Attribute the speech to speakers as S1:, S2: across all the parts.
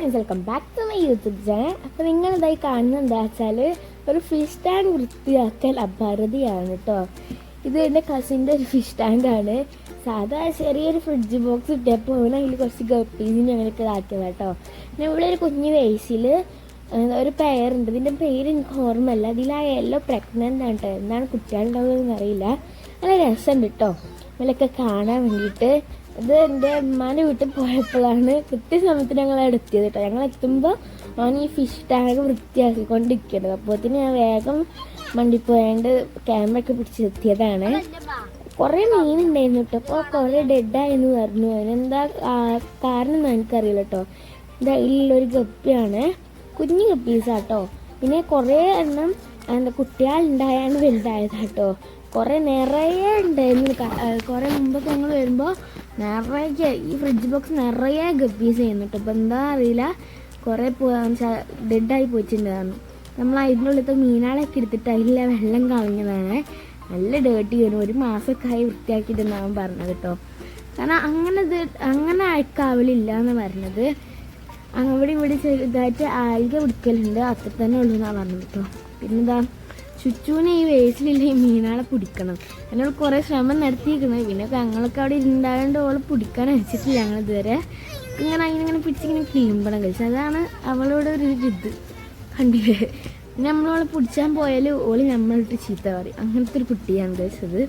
S1: Friends welcome back to my YouTube channel അപ്പോൾ നിങ്ങൾ ഇതായി കാണുന്നത് എന്താ വെച്ചാൽ ഒരു ഫിഷ് ടാങ്ക് വൃത്തിയാക്കൽ അഭാരതിയാണ് കേട്ടോ ഇത് എന്റെ കസിന്റെ ഒരു ഫിഷ് ടാങ്കാണ് സാധാ ചെറിയൊരു ഫ്രിഡ്ജ് ബോക്സ് ഇട്ടപ്പോൾ അവന് അതിൽ കുറച്ച് ഗപ്പീസിന് അങ്ങനെയൊക്കെ ഇതാക്കിയത് കേട്ടോ പിന്നെ ഇവിടെ ഒരു കുഞ്ഞു വയസ്സിൽ ഒരു പെയറുണ്ട് ഇതിന്റെ പേര് എനിക്ക് ഓർമ്മയല്ല ഇതിൽ ആ യെല്ലോ പ്രഗ്നന്റ് ആണ് കേട്ടോ എന്താണ് കുട്ടികളുണ്ടാവുന്നതെന്ന് അറിയില്ല നല്ല രസമുണ്ട് കേട്ടോ ഇവരൊക്കെ കാണാൻ വേണ്ടിയിട്ട് ഇത് എന്റെ ഉമ്മാന്റെ വീട്ടിൽ പോയപ്പോഴാണ് കൃത്യസമയത്ത് ഞങ്ങൾ അവിടെ എത്തിയത് കേട്ടോ. ഞങ്ങൾ എത്തുമ്പോൾ അവൻ ഈ ഫിഷ് ടാങ്ക് വൃത്തിയാക്കിക്കൊണ്ടിരിക്കുന്നത് അപ്പോഴത്തേന് ഞാൻ വേഗം വണ്ടി പോയാണ്ട് ക്യാമറ ഒക്കെ പിടിച്ചെത്തിയതാണ് കുറേ മീനുണ്ടായിരുന്നു കേട്ടോ. അപ്പോൾ കുറേ ഡെഡായെന്ന് പറഞ്ഞു. അതിനെന്താ കാരണം എന്ന് എനിക്കറിയില്ല കേട്ടോ. ഇതാ ഇതിലൊരു ഗപ്പിയാണ്. കുഞ്ഞു ഗപ്പീസാട്ടോ പിന്നെ കുറേ എണ്ണം എന്താ കുട്ടികളുണ്ടായാണ് വലുതായതാട്ടോ കുറേ നിറയെ ഉണ്ടായിരുന്നു കുറെ മുമ്പൊക്കെ ഞങ്ങൾ വരുമ്പോൾ നിറയെ ഈ ഫ്രിഡ്ജ് ബോക്സ് നിറയെ ഗപ്പീസ് ചെയ്യുന്നുണ്ട്. അപ്പോൾ എന്താ അറിയില്ല. കുറേ ഡെഡായി പോയിട്ടുണ്ടായിരുന്നു നമ്മൾ അതിന്റെ ഉള്ളിലത്തെ മീനാളൊക്കെ എടുത്തിട്ട് അതിലെ വെള്ളം കളഞ്ഞതാണ്. നല്ല ഡേർട്ടി വരും ഒരു മാസമൊക്കെ ആയി വൃത്തിയാക്കിയിട്ടെന്നാണ് പറഞ്ഞത് കേട്ടോ കാരണം അങ്ങനെ അങ്ങനെ അയക്കാവലില്ല എന്ന് പറഞ്ഞത്. അവിടെ ഇവിടെ ചെറുതായിട്ട് ആൽഗ പിടിക്കലുണ്ട്. അത്ര തന്നെ ഉള്ളൂ എന്നാണ് പറഞ്ഞത് കേട്ടോ പിന്നെന്താ? ചുറ്റൂനെ ഈ വേസ്റ്റിലില്ല ഈ മീനാളെ പിടിക്കണം. എന്നോട് കുറേ ശ്രമം നടത്തിയിരിക്കുന്നത് പിന്നെ ഞങ്ങളൊക്കെ അവിടെ ഇരുണ്ടായതുകൊണ്ട് ഓളെ പിടിക്കാൻ വെച്ചിട്ടില്ല ഞങ്ങൾ ഇതുവരെ ഇങ്ങനെ അങ്ങനെ ഇങ്ങനെ പിടിച്ചിങ്ങനെ കിളിമ്പണം കഴിച്ചു. അതാണ് അവളോട് ഒരു ഇത്. കണ്ടില്ലേ? പിന്നെ നമ്മളോളെ പിടിച്ചാൻ പോയാൽ ഓൾ നമ്മളിട്ട് ചീത്ത പറയും. അങ്ങനത്തെ ഒരു കുട്ടിയാണ് കഴിച്ചത്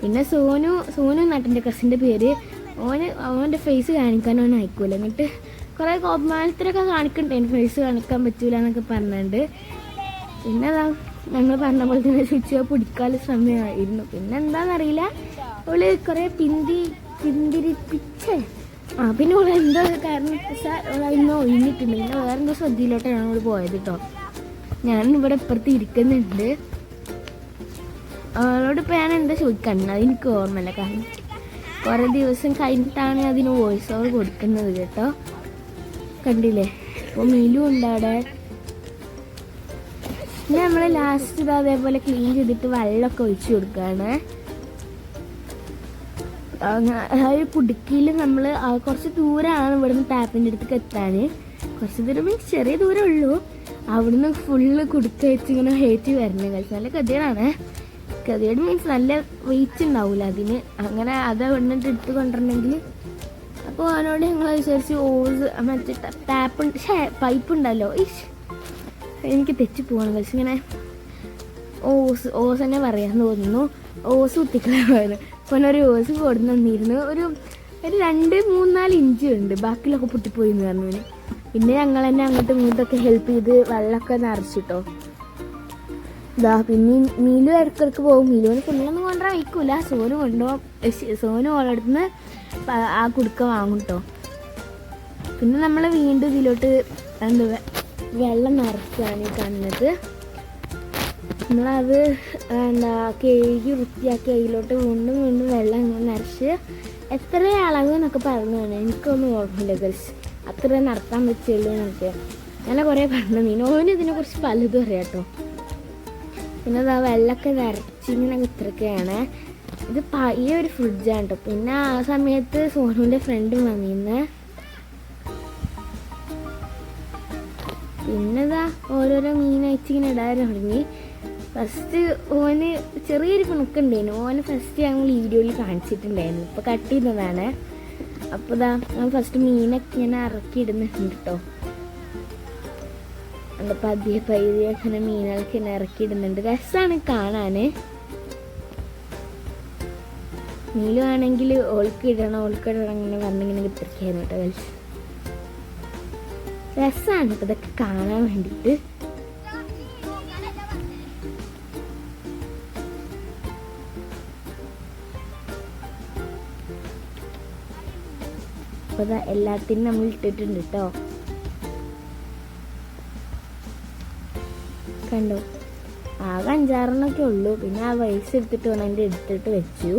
S1: പിന്നെ സോനു സോനു നട്ടന്റെ കസിന്റെ പേര്. ഓന് അവന്റെ ഫേസ് കാണിക്കാൻ അവൻ അയക്കൂല. എന്നിട്ട് കുറേ കോപമാനത്തിലൊക്കെ കാണിക്കണ്ടേ. ഫേസ് കാണിക്കാൻ പറ്റൂല എന്നൊക്കെ പിന്നെ അതാ ഞങ്ങൾ പറഞ്ഞ പോലെ തന്നെ സ്വിച്ച് പിടിക്കാനുള്ള സമയമായിരുന്നു. പിന്നെ എന്താണെന്നറിയില്ല ഓൾ കുറേ പിന്തി പിന്തിരിപ്പിച്ചേ. ആ പിന്നെ ഓൾ എന്തോ കാരണം വെച്ചാൽ ഓളതിന്ന് ഒഴിഞ്ഞിട്ടുണ്ട്. പിന്നെ വേറെ എന്തോ ശ്രദ്ധയിലോട്ടാണ് അവൾ പോയത് കേട്ടോ ഞാൻ ഇവിടെ ഇപ്പുറത്ത് ഇരിക്കുന്നുണ്ട്. അവളോട് ഇപ്പൊ ഞാൻ എന്താ ചോദിക്കണം അതെനിക്ക് ഓർമ്മയില്ല. കാരണം കുറേ ദിവസം കഴിഞ്ഞിട്ടാണ് അതിന് വോയിസ് ഓവർ കൊടുക്കുന്നത് കേട്ടോ. കണ്ടില്ലേ? അപ്പോൾ മിലു ഉണ്ട് അവിടെ. പിന്നെ നമ്മൾ ലാസ്റ്റ് ഇത് അതേപോലെ ക്ലീൻ ചെയ്തിട്ട് വെള്ളമൊക്കെ ഒഴിച്ചു കൊടുക്കുകയാണ് ഒരു കുടുക്കിയിൽ നമ്മൾ കുറച്ച് ദൂരമാണ് ഇവിടുന്ന് ടാപ്പിന്റെ അടുത്തേക്ക് എത്താൻ കുറച്ച് ദൂരം മീൻസ് ചെറിയ ദൂരം ഉള്ളൂ. അവിടുന്ന് ഫുള്ള് കുടുക്ക വെച്ച് ഇങ്ങനെ ഹേറ്റ് വരണം കഴിച്ച് നല്ല ഗതികേടാണ്. ഗതികേട് മീൻസ് നല്ല വെയിറ്റ് ഉണ്ടാവില്ല അതിന്. അങ്ങനെ അത് അവിടുന്ന് എടുത്ത് കൊണ്ടുവരണമെങ്കിൽ അപ്പോൾ അവനോട് ഞങ്ങൾ വിചാരിച്ച് ഓസ് മറ്റേ ടാപ്പ് പൈപ്പ് ഉണ്ടല്ലോ. ഇഷ് എനിക്ക് തെറ്റി പോവാണ്. പക്ഷെ ഇങ്ങനെ ഓസ് ഓസ് തന്നെ പറയാൻ തോന്നുന്നു. ഓസ് കുത്തിക്കളായിരുന്നു ഒരു ഓസ് കൊടുന്ന് തന്നിരുന്നു. ഒരു ഒരു രണ്ട് മൂന്നാൽ ഇഞ്ച് ഉണ്ട്. ബാക്കിലൊക്കെ പൊട്ടിപ്പോയി എന്ന് പറഞ്ഞു. പിന്നെ ഞങ്ങൾ തന്നെ അങ്ങോട്ടും ഇങ്ങോട്ടൊക്കെ ഹെൽപ്പ് ചെയ്ത് വെള്ളമൊക്കെ നിറച്ചിട്ടോ. ഇതാ പിന്നെ മീലു ഇടക്കിടക്ക് പോകും. മീലുവിന് ഫുള്ളൊന്നും കൊണ്ടുവരാൻ വയ്ക്കൂല. സോനു കൊണ്ടുപോകാം സോനു ഓളടുത്തുനിന്ന് ആ കുടുക്ക വാങ്ങും കേട്ടോ പിന്നെ നമ്മൾ വീണ്ടും ഇതിലോട്ട് എന്താ വെള്ളം നിറച്ചാണ് ഈ കണ്ണത് നമ്മളത് എന്താ കേഴുകി വൃത്തിയാക്കി അതിലോട്ട് വീണ്ടും വീണ്ടും വെള്ളം ഇങ്ങനെ നിറച്ച് എത്ര അളവ് എന്നൊക്കെ പറഞ്ഞതാണ് എനിക്കൊന്നും ഓർമ്മയില്ല ഗൾസ് അത്ര നടത്താൻ പറ്റുള്ളൂ എന്നൊക്കെ. അങ്ങനെ കുറേ പറഞ്ഞു. നീനോന് ഇതിനെക്കുറിച്ച് പലതും അറിയാം കേട്ടോ. പിന്നെ അതാ വെള്ളമൊക്കെ നിറച്ച് ഇങ്ങനെ ഇത്രയൊക്കെയാണ് ഇത് പയ്യ ഒരു ഫ്രിഡ്ജാണ് കേട്ടോ. പിന്നെ ആ സമയത്ത് സോനുവിന്റെ ഫ്രണ്ട് വന്നിരുന്നേ പിന്നെതാ ഓരോരോ മീൻ ഇങ്ങനെ ഇടാൻ തുടങ്ങി. ഫസ്റ്റ് ഓന് ചെറിയൊരു പിണക്കുണ്ടായിരുന്നു. ഓന് ഫസ്റ്റ് ഞങ്ങൾ വീഡിയോയിൽ കാണിച്ചിട്ടുണ്ടായിരുന്നു. ഇപ്പം കട്ട് ചെയ്യുന്നതാണ് അപ്പോൾ ഇതാ ഞാൻ ഫസ്റ്റ് മീനൊക്കെ ഇങ്ങനെ ഇറക്കി ഇടുന്നുണ്ട് കേട്ടോ എന്താ പതിയെ പതിയെ അങ്ങനെ മീനുകളൊക്കെ ഇങ്ങനെ ഇറക്കി ഇടുന്നുണ്ട്. രസമാണ് കാണാൻ മീനുവാണെങ്കിൽ ഓൾക്ക് ഇടണം അങ്ങനെ പറഞ്ഞിങ്ങനെ വിത്തിരിക്കായിരുന്നു കേട്ടോ രസമാണ് ഇതൊക്കെ കാണാൻ വേണ്ടിയിട്ട് എല്ലാത്തിനും നമ്മൾ ഇട്ടിട്ടുണ്ട് കേട്ടോ കണ്ടോ? ആകെ അഞ്ചാറെണ്ണൊക്കെ ഉള്ളൂ. പിന്നെ ആ വയസ്സ് എടുത്തിട്ട് വേണം എടുത്തിട്ട് വെച്ചു.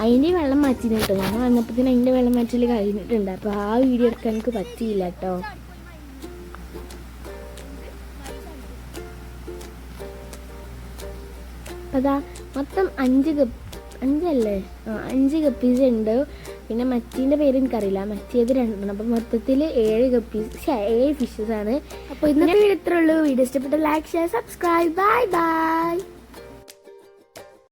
S1: അതിന്റെ വെള്ളം മാറ്റിന് കേട്ടോ. ഞാൻ വന്നപ്പോഴത്തേന് അതിന്റെ വെള്ളം മാറ്റൽ കഴിഞ്ഞിട്ടുണ്ട്. അപ്പോൾ ആ വീഡിയോ എടുക്കാൻ എനിക്ക് പറ്റിയില്ല കേട്ടോ. അതാ മൊത്തം അഞ്ച് കപ്പ് അഞ്ചല്ലേ ആ അഞ്ച് കപ്പീസ് ഉണ്ട്. പിന്നെ മറ്റീന്റെ പേര് എനിക്കറിയില്ല. മറ്റേത് രണ്ടെണ്ണം. അപ്പം മൊത്തത്തിൽ ഏഴ് കപ്പീസ് ഏഴ് ഫിഷസ് ആണ്. അപ്പോൾ ഇന്നത്തെ വീഡിയോ ഇത്രേ ഉള്ളൂ. വീഡിയോ ഇഷ്ടപ്പെട്ട like share subscribe bye bye